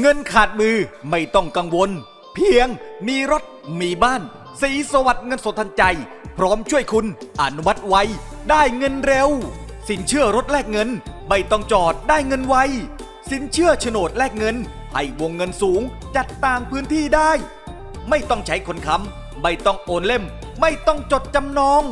เงินขาดมือไม่ต้องกังวล เพียงมีรถมีบ้าน สีสวัสดิ์เงินสดทันใจ พร้อมช่วยคุณอนุมัติไวได้เงินเร็ว สินเชื่อรถแลกเงิน ไม่ต้องจอดได้เงินไวสินเชื่อโฉนดแลกเงิน ให้วงเงินสูงจัดต่างพื้นที่ได้ ไม่ต้องใช้คนค้ำไม่ต้องโอนเล่ม ไม่ต้องจดจำนอง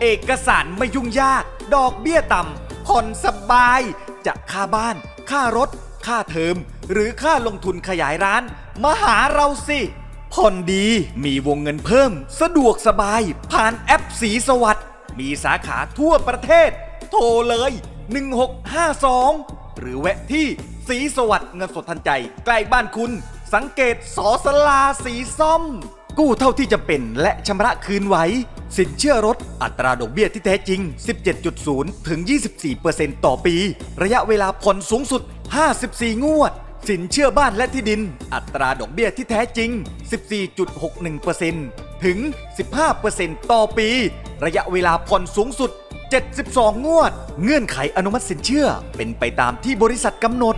เอกสารไม่ยุ่งยาก ดอกเบี้ยต่ำผ่อนสบาย จะค่าบ้าน ค่ารถ ค่าเทอมหรือค่าลงทุนขยายร้าน มาหาเราสิผ่อนดีมีวงเงินเพิ่ม สะดวกสบาย ผ่านแอปสีสวัสด์มีสาขาทั่วประเทศ โทรเลย 1652 หรือแวะที่สีสวัสด์เงินสดทันใจ ใกล้บ้านคุณ สังเกตสอสลาสีส้ม กู้เท่าที่จะเป็นและชำระคืนไหว สินเชื่อรถ อัตราดอกเบี้ยที่แท้จริง 17.0 ถึง 24%ต่อปี ระยะเวลาผ่อนสูงสุด 54 งวด สินเชื่อบ้านและที่ดิน อัตราดอกเบี้ยที่แท้จริง 14.61%ถึง 15%ต่อปี ระยะเวลาผ่อนสูงสุด 72 งวด เงื่อนไขอนุมัติสินเชื่อ เป็นไปตามที่บริษัทกำหนด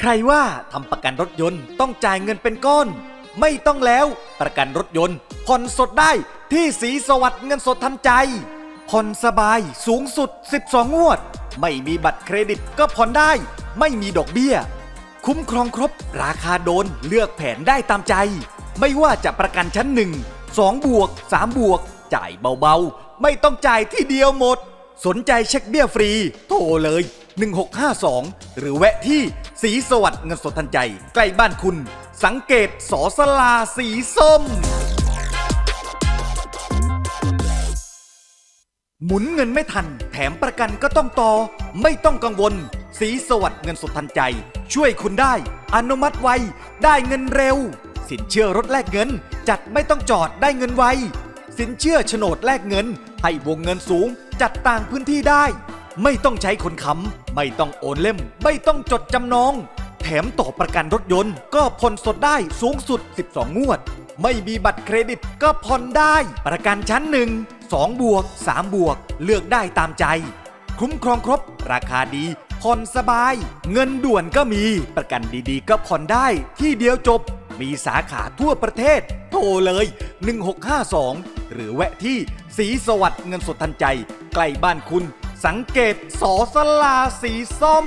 ใครว่าทำประกันรถยนต์ต้องจ่ายเงินเป็นก้อน ไม่ต้องแล้ว ประกันรถยนต์ผ่อนสดได้ที่สีสวัสด์เงินสดทันใจผ่อนสบายสูงสุด 12 งวด ไม่มีบัตรเครดิตก็ผ่อนได้ ไม่มีดอกเบี้ย คุ้มครองครบ ราคาโดนเลือกแผนได้ตามใจ ไม่ว่าจะประกันชั้น1 2บวก3บวก จ่ายเบาๆ ไม่ต้องจ่ายที่เดียวหมด สนใจเช็คเบี้ยฟรี โทรเลย 1652 หรือแวะที่สีสวัสด์เงินสดทันใจ ใกล้บ้านคุณ สังเกตสอสลาสีส้ม หมุนเงินไม่ทัน แถมประกันก็ต้องต่อ ไม่ต้องกังวล สีสวัสด์เงินสดทันใจ ช่วยคุณได้ อนุมัติไว ได้เงินเร็ว สินเชื่อรถแลกเงิน จัดไม่ต้องจอดได้เงินไว สินเชื่อโฉนดแลกเงิน ให้วงเงินสูง จัดต่างพื้นที่ได้ ไม่ต้องใช้คนค้ำไม่ต้องโอนเล่ม ไม่ต้องจดจำนอง มต่อประกันรถยนต์ ก็ผ่อนสดได้สูงสุด 12 งวด ไม่มีบัตรเครดิตก็ผ่อนได้ ประกันชั้นหนึ่ง2บวก3บวก เลือกได้ตามใจ คุ้มครองครบ ราคาดีผ่อนสบาย เงินด่วนก็มี ประกันดีๆ ก็ผ่อนได้ที่เดียวจบ มีสาขาทั่วประเทศ โทรเลย 1652 หรือแวะที่สีสวัสดิ์เงินสดทันใจ ใกล้บ้านคุณ สังเกตสอสลาสีส้ม